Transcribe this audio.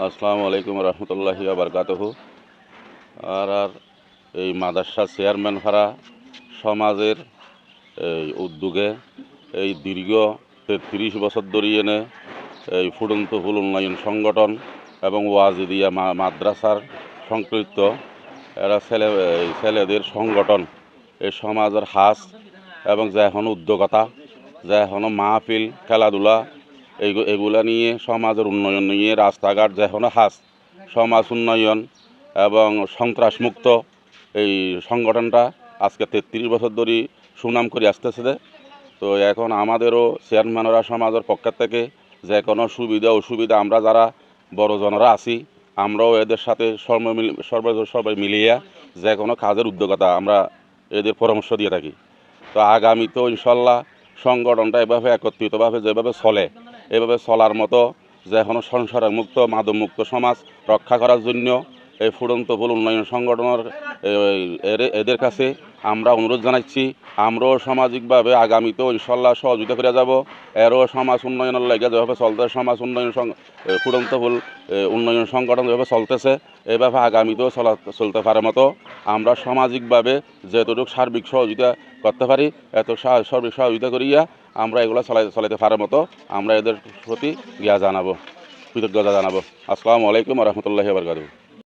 আসসালামু আলাইকুম রহমতুল্লাহি বারকাতহ। আর আর এই মাদাসা চেয়ারম্যান ভাড়া সমাজের এই উদ্যোগে এই দীর্ঘ তেত্রিশ বছর ধরে এনে এই ফুটন্ত ফুল উন্নয়ন সংগঠন এবং ওয়াজিদিয়া মাদ্রাসার সংপৃক্ত এরা ছেলে ছেলেদের সংগঠন, এই সমাজের হাস এবং যে এখনও উদ্যোগতা যে এখনও মাহফিল, খেলাধুলা এগুলা নিয়ে, সমাজের উন্নয়ন নিয়ে, রাস্তাঘাট যে এখনও হাস, সমাজ উন্নয়ন এবং সন্ত্রাসমুক্ত এই সংগঠনটা আজকে তেত্রিশ বছর ধরে সুনাম করে আসতেছে তো এখন আমাদেরও চেয়ারম্যানরা সমাজের পক্ষ থেকে যে কোনো সুবিধা, অসুবিধা, আমরা যারা বড় জনরা আছি, আমরাও এদের সাথে সর্ব সবাই মিলিয়ে যে কোনো কাজের উদ্যোগতা আমরা এদের পরামর্শ দিয়ে থাকি। তো আগামীতেও ইনশাল্লাহ সংগঠনটা এভাবে একত্রিতভাবে যেভাবে চলে এভাবে চলার মতো যে এখনও সংসার মুক্ত মাদক মুক্ত সমাজ রক্ষা করার জন্য এই ফুটন্ত ফুল উন্নয়ন সংগঠনের এদের কাছে আমরা অনুরোধ জানাচ্ছি, আমরাও সামাজিকভাবে আগামীতেও ইনশাল্লাহ সহযোগিতা করে যাব। এরও সমাজ উন্নয়নের লেগে যেভাবে চলতে সমাজ উন্নয়ন ফুটন্ত ফুল উন্নয়ন সংগঠন যেভাবে চলতেছে, এভাবে আগামীতেও চলা, চলতে পারে মতো আমরা সামাজিকভাবে যেতটুকু সার্বিক সহযোগিতা করতে পারি, এত সার্বিক সহযোগিতা করিয়া আমরা এগুলো চালাই চালাতে পারার মতো আমরা এদের প্রতি ইয়া জানাব, কৃতজ্ঞতা জানাব। আসসালামু আলাইকুম রহমতুল্লাহ বারকাতুহ।